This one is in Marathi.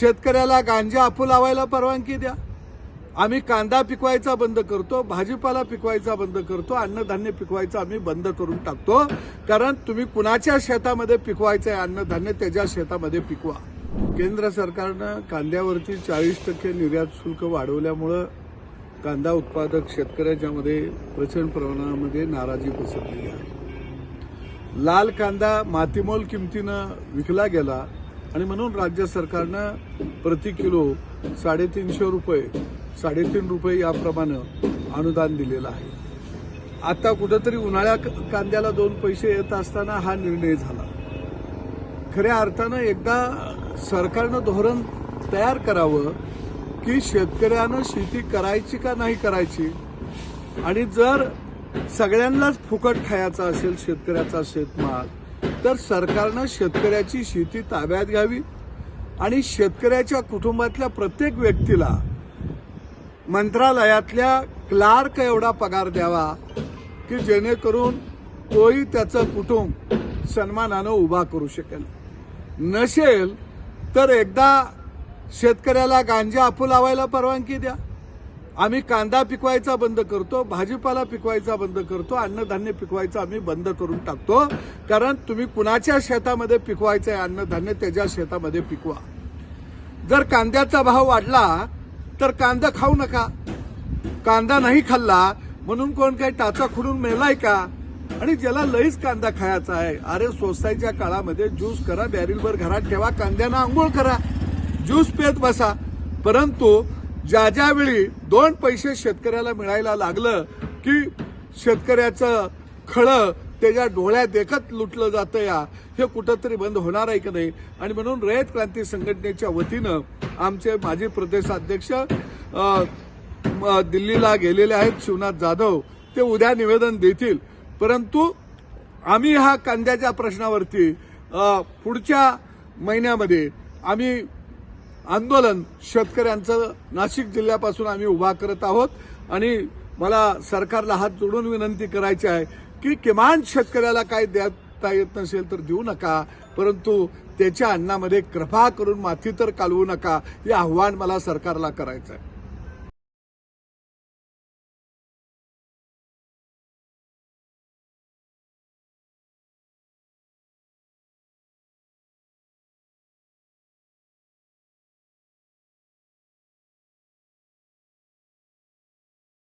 शेतकऱ्याला गांजा आपू लावायला परवानगी द्या. आम्ही कांदा पिकवायचा बंद करतो भाजीपाला पिकवायचा बंद करतो अन्नधान्य पिकवायचं आम्ही बंद करून टाकतो. कारण तुम्ही कुणाच्या शेतामध्ये पिकवायचं आहे अन्नधान्य त्याच्या शेतामध्ये पिकवा. केंद्र सरकारनं कांद्यावरती चाळीस टक्के निर्यात शुल्क वाढवल्यामुळं कांदा उत्पादक शेतकऱ्याच्यामध्ये प्रचंड प्रमाणामध्ये नाराजी पसरलेली आहे. लाल कांदा मातीमोल किमतीनं विकला गेला आणि म्हणून राज्य सरकारनं प्रति किलो साडेतीनशे रुपये साडेतीन रुपये याप्रमाणे अनुदान दिलेलं आहे. आता कुठंतरी उन्हाळ्या कांद्याला दोन पैसे येत असताना हा निर्णय झाला. खऱ्या अर्थानं एकदा सरकारनं धोरण तयार करावं की शेतकऱ्यानं शेती करायची का नाही करायची? आणि जर सगळ्यांनाच फुकट खायचा असेल शेतकऱ्याचा शेतमाल तर सरकारनं शेतकऱ्याची शेती ताब्यात घ्यावी आणि शेतकऱ्याच्या कुटुंबातल्या प्रत्येक व्यक्तीला मंत्रालयातल्या क्लार्क एवढा पगार द्यावा की जेणेकरून तोही त्याचं कुटुंब सन्मानानं उभा करू शकेल. नसेल तर एकदा शेतकऱ्याला गांजा आपू लावायला परवानगी द्या. आम्ही कांदा पिकवायचा बंद करतो भाजीपाला पिकवायचा बंद करतो अन्नधान्य पिकवायचं आम्ही बंद करून टाकतो. कारण तुम्ही कुणाच्या शेतामध्ये पिकवायचं आहे अन्नधान्य त्याच्या शेतामध्ये पिकवा. जर कांद्याचा भाव वाढला तर कांदा खाऊ नका. कांदा नाही खाल्ला म्हणून कोण काही टाचा खुडून मेलाय का? आणि ज्याला लईच कांदा खायचा आहे अरे सोसायच्या काळामध्ये ज्यूस करा बॅरिलवर घरात ठेवा कांद्यानं आंघोळ करा. ज्यूस पेत बसा. परंतु ज्या ज्यावेळी दोन पैसे शेतकऱ्याला मिळायला लागलं की शेतकऱ्याचं खळं त्याच्या डोळ्यात देखत लुटलं जातं या हे कुठंतरी बंद होणार आहे की नाही? आणि म्हणून रयत क्रांती संघटनेच्या वतीनं आमचे माजी प्रदेशाध्यक्ष म, दिल्लीला गेलेले आहेत शिवनाथ जाधव ते उद्या निवेदन देतील. परंतु आम्ही हा कांद्याच्या प्रश्नावरती पुढच्या महिन्यामध्ये आम्ही आंदोलन शेतकऱ्यांचं नाशिक जिल्ह्यापासून आम्ही उभा करत आहोत. आणि मला सरकारला हात जोडून विनंती करायची आहे की किमान शेतकऱ्याला काय देता येत नसेल तर देऊ नका परंतु त्याच्या अन्नामध्ये कृपा करून माती तर कालवू नका हे आव्हान मला सरकारला करायचं आहे.